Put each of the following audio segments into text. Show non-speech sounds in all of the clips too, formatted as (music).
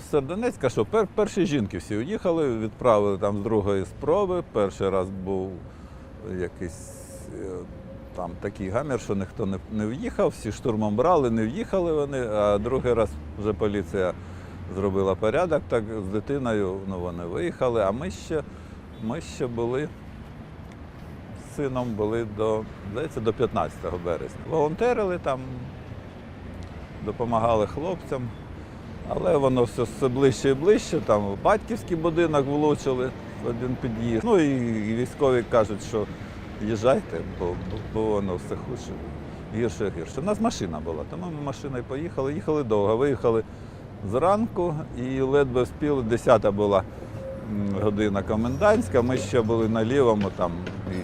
З Сердонецька, що пер, перші жінки всі уїхали, відправили там з другої спроби. Перший раз був якийсь е, там такий гамір, що ніхто не, не в'їхав, всі штурмом брали, не в'їхали вони, а другий раз вже поліція зробила порядок, так з дитиною ну, вони виїхали, а ми ще, ми ще були з сином були до, здається, до 15 березня. Волонтерили там, допомагали хлопцям. Але воно все, все ближче і ближче. Там батьківський будинок влучили один під'їзд. Ну і, військові кажуть, що їжджайте, бо, бо, воно все хуже, гірше гірше. У нас машина була, тому ми машиною поїхали. Їхали довго. Виїхали зранку і ледве вспіли. Десята була година комендантська. Ми ще були на лівому там і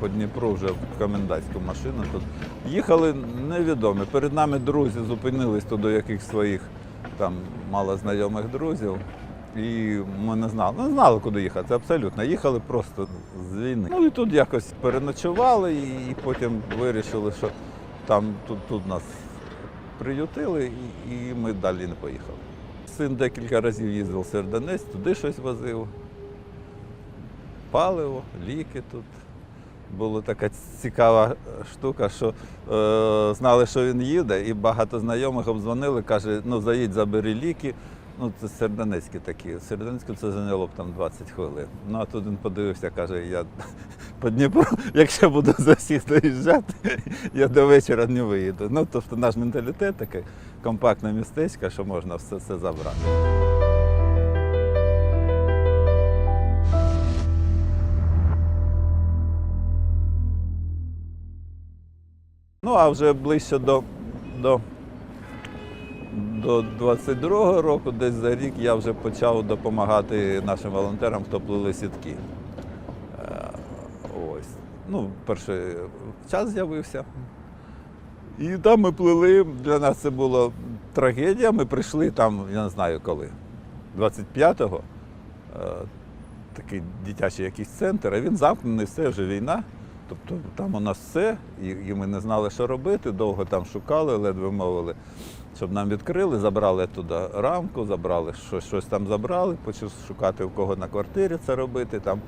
по Дніпру вже в комендантську машину. Тут їхали невідомі. Перед нами друзі зупинились тут до якихось своїх там мало знайомих друзів. І ми не знали, не знали, куди їхати. Абсолютно. Їхали просто з війни. Ну і тут якось переночували, і, потім вирішили, що там тут, тут нас приютили, і, і ми далі не поїхали. Син декілька разів їздив в Сердонець, туди щось возив. Паливо, ліки тут. Була така цікава штука, що е, знали, що він їде, і багато знайомих обдзвонили, каже, ну заїдь, забери ліки. Ну, це сердонецькі такі. Сердонецьке це зайняло б там 20 хвилин. Ну а тут він подивився, каже, я по Дніпру, якщо буду за всіх доїжджати, я до вечора не виїду. Ну, тобто наш менталітет таке компактне містечко, що можна все це забрати. Ну, а вже ближче до, до, до 22-го року, десь за рік, я вже почав допомагати нашим волонтерам, хто плели сітки. Е, Ось. Ну, перший час з'явився. І там ми плели. Для нас це була трагедія. Ми прийшли там, я не знаю коли, 25-го. е, Такий дитячий якийсь центр, а він замкнений, все вже війна. Тобто там у нас все, і, ми не знали, що робити. Довго там шукали, ледве мовили, щоб нам відкрили, забрали туди рамку, забрали щось, щось там забрали, почали шукати в кого на квартирі це робити. Там.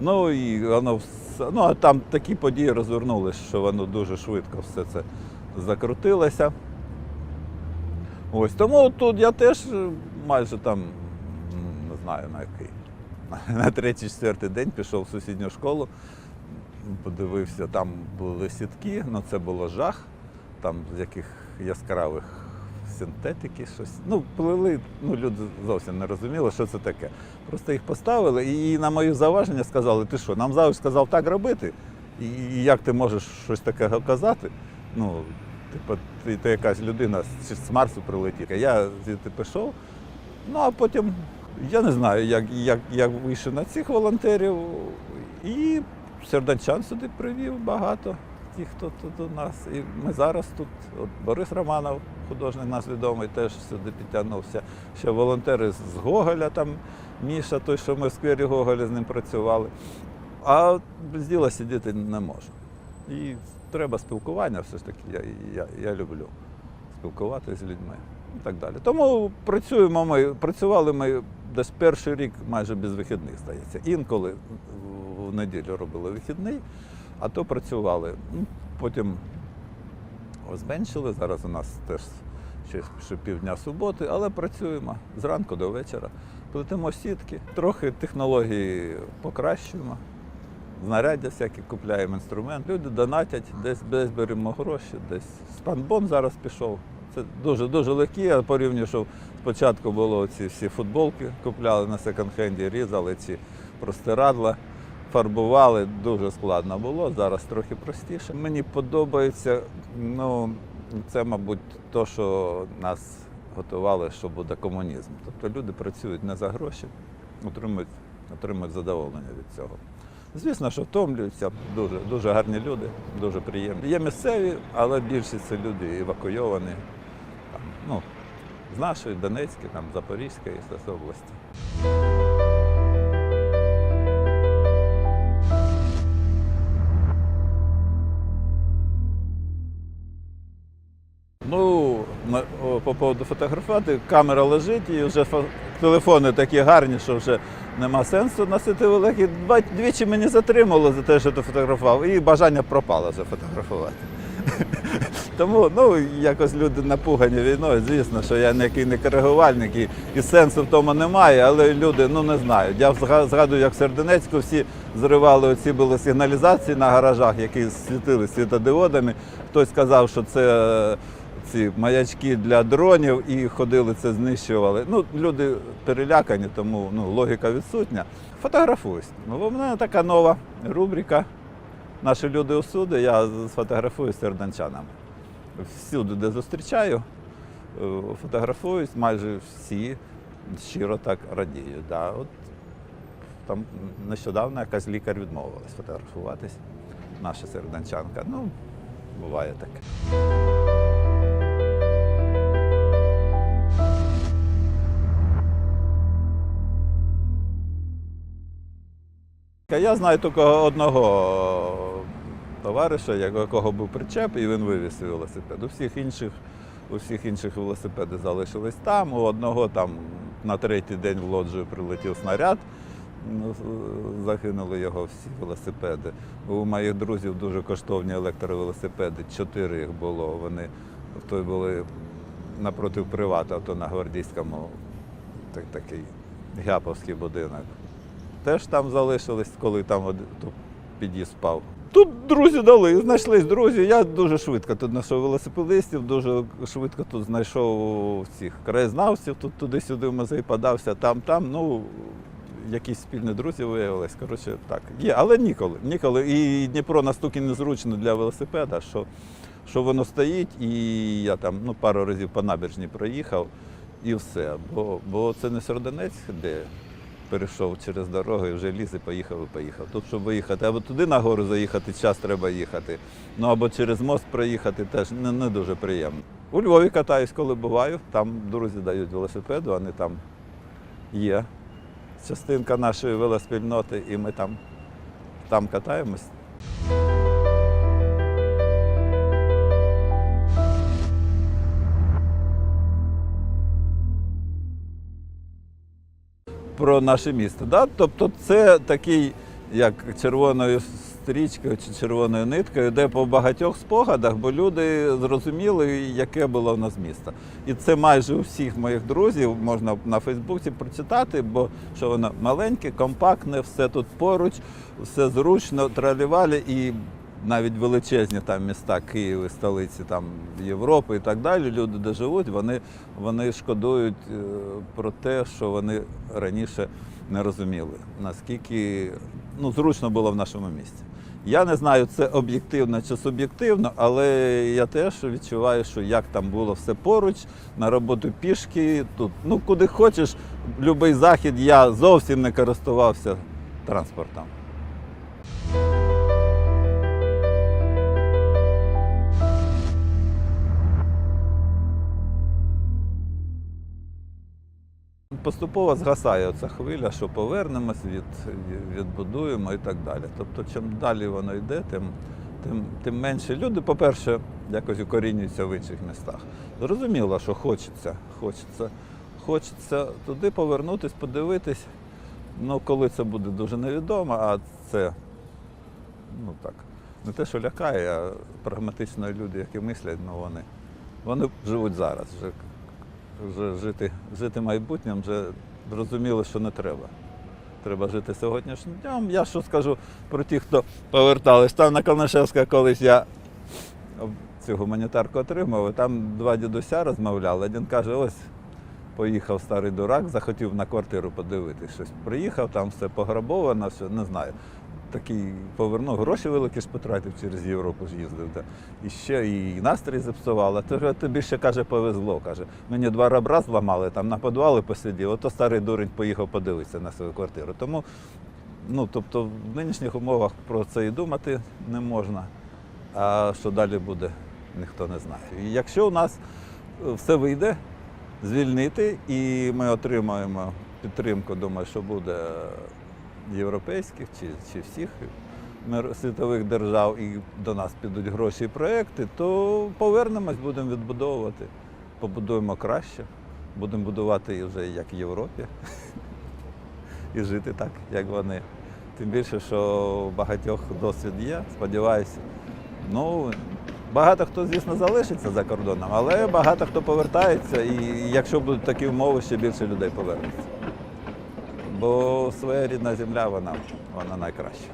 Ну і воно все. Ну а там такі події розвернулися, що воно дуже швидко все це закрутилося. Ось тому тут я теж е, майже там, не знаю на який, (laughs) на третій-четвертий день пішов в сусідню школу подивився, там були сітки, ну це було жах, там з яких яскравих синтетики, щось. Ну, плели, ну люди зовсім не розуміли, що це таке. Просто їх поставили і на моє заваження сказали, ти що, нам завжди сказав так робити, і як ти можеш щось таке казати? Ну, типу, ти, ти якась людина з Марсу прилетіла. Я звідти пішов, ну а потім я не знаю, як, як, як вийшов на цих волонтерів. І серданчан сюди привів багато, ті, хто тут у нас. І ми зараз тут, от Борис Романов, художник наш відомий, теж сюди підтягнувся. Ще волонтери з Гоголя, там Міша, той, що ми в сквері Гоголя з ним працювали. А без діла сидіти не можу. І треба спілкування, все ж таки, я, я, я люблю спілкуватися з людьми і так далі. Тому працюємо ми, працювали ми десь перший рік майже без вихідних, здається. Інколи в неділю робили вихідний, а то працювали. Ну, Потім зменшили. Зараз у нас теж ще, півдня суботи, але працюємо зранку до вечора. Плетемо сітки, трохи технології покращуємо. Знаряддя всякі купляємо інструмент. Люди донатять, десь, десь беремо гроші, десь спанбон зараз пішов. Це дуже дуже легкі. Я порівнюю, що спочатку було ці всі футболки, купляли на секонд-хенді, різали ці простирадла, фарбували. Дуже складно було. Зараз трохи простіше. Мені подобається, ну це, мабуть, то, що нас готували, що буде комунізм. Тобто люди працюють не за гроші, отримують, отримують задоволення від цього. Звісно, що втомлюються, дуже, дуже гарні люди, дуже приємні. Є місцеві, але більшість це люди евакуйовані там, ну, з нашої, Донецької, там, Запорізької області. По поводу фотографувати, камера лежить і вже фо- телефони такі гарні, що вже нема сенсу носити великі. Двічі мені затримало за те, що ти фотографував, і бажання пропало зафотографувати. (laughs) Тому ну, якось люди напугані війною. Звісно, що я ніякий не коригувальник і, і сенсу в тому немає, але люди ну не знають. Я згадую, як в Серденецьку всі зривали оці були сигналізації на гаражах, які світили світодіодами. Хтось сказав, що це ці маячки для дронів і ходили це знищували. Ну, люди перелякані, тому ну, логіка відсутня. Фотографуюсь. Ну, в мене така нова рубрика. Наші люди усюди, я сфотографую з серданчанами. Всюди, де зустрічаю, е, фотографуюсь, майже всі щиро так радіють. Да. От, там нещодавно якась лікар відмовилась фотографуватись, наша серданчанка. Ну, буває таке. Я знаю тільки одного товариша, якого був причеп, і він вивіз велосипед. У всіх інших, у всіх інших велосипеди залишились там. У одного там на третій день в лоджію прилетів снаряд. ну, Загинули його всі велосипеди. У моїх друзів дуже коштовні електровелосипеди. Чотири їх було. Вони в той були напроти привата, то на гвардійському так, такий гяповський будинок теж там залишились, коли там під'їзд спав. Тут друзі дали, знайшлись друзі. Я дуже швидко тут знайшов велосипедистів, дуже швидко тут знайшов цих краєзнавців, тут туди-сюди в музей подався, там, там. Ну, якісь спільні друзі виявились. Коротше, так. Є, але ніколи. Ніколи. І Дніпро настільки незручно для велосипеда, що, що воно стоїть, і я там ну, пару разів по набережні проїхав і все. Бо, бо це не Серденець, де перейшов через дорогу і вже ліз і поїхав і поїхав. Тут, щоб виїхати, або туди нагору заїхати, час треба їхати. Ну або через мост проїхати теж не, не дуже приємно. У Львові катаюсь, коли буваю. Там друзі дають велосипеду, вони там є. Частинка нашої велоспільноти, і ми там, там катаємось. Про наше місто. Да? Тобто це такий, як червоною стрічкою чи червоною ниткою, йде по багатьох спогадах, бо люди зрозуміли, яке було в нас місто. І це майже у всіх моїх друзів можна на Фейсбуці прочитати, бо що воно маленьке, компактне, все тут поруч, все зручно, тралівалі і. Навіть величезні там міста Київ, і столиці там Європи і так далі, люди, де живуть, вони, вони шкодують е, про те, що вони раніше не розуміли, наскільки ну, зручно було в нашому місті. Я не знаю, це об'єктивно чи суб'єктивно, але я теж відчуваю, що як там було все поруч, на роботу пішки, тут, ну куди хочеш, будь-який захід, я зовсім не користувався транспортом. Поступово згасає ця хвиля, що повернемось, від, відбудуємо і так далі. Тобто, чим далі воно йде, тим, тим, тим менше люди, по-перше, якось укорінюються в інших містах. Зрозуміло, що хочеться, хочеться, хочеться туди повернутись, подивитись. Ну, коли це буде дуже невідомо, а це ну так, не те, що лякає, а прагматично люди, які мислять, ну вони, вони живуть зараз. Вже вже жити, жити майбутнім, вже зрозуміло, що не треба. Треба жити сьогоднішнім днем. Я що скажу про тих, хто повертались. Там на Калнишевська колись я цю гуманітарку отримав, і там два дідуся розмовляли. Один каже, ось поїхав старий дурак, захотів на квартиру подивитися щось. Приїхав, там все пограбовано, все, не знаю. Такий повернув, гроші великі ж потратив через Європу ж їздив. Да. І ще і настрій зіпсувало. Тож тобі ще каже, повезло. каже. Мені два ребра зламали, там на підвали посидів, ото старий дурень поїхав подивитися на свою квартиру. Тому, ну, тобто, в нинішніх умовах про це і думати не можна. А що далі буде, ніхто не знає. І якщо у нас е, все вийде, звільнити, і ми отримаємо підтримку, думаю, що буде європейських чи, чи всіх світових держав, і до нас підуть гроші і проекти, то повернемось, будемо відбудовувати. побудуємо краще, будемо будувати вже як в Європі і жити так, як вони. Тим більше, що багатьох досвід є, сподіваюся. Ну, багато хто, звісно, залишиться за кордоном, але багато хто повертається, і якщо будуть такі умови, ще більше людей повернеться. Бо своя рідна земля, вона, вона найкраща.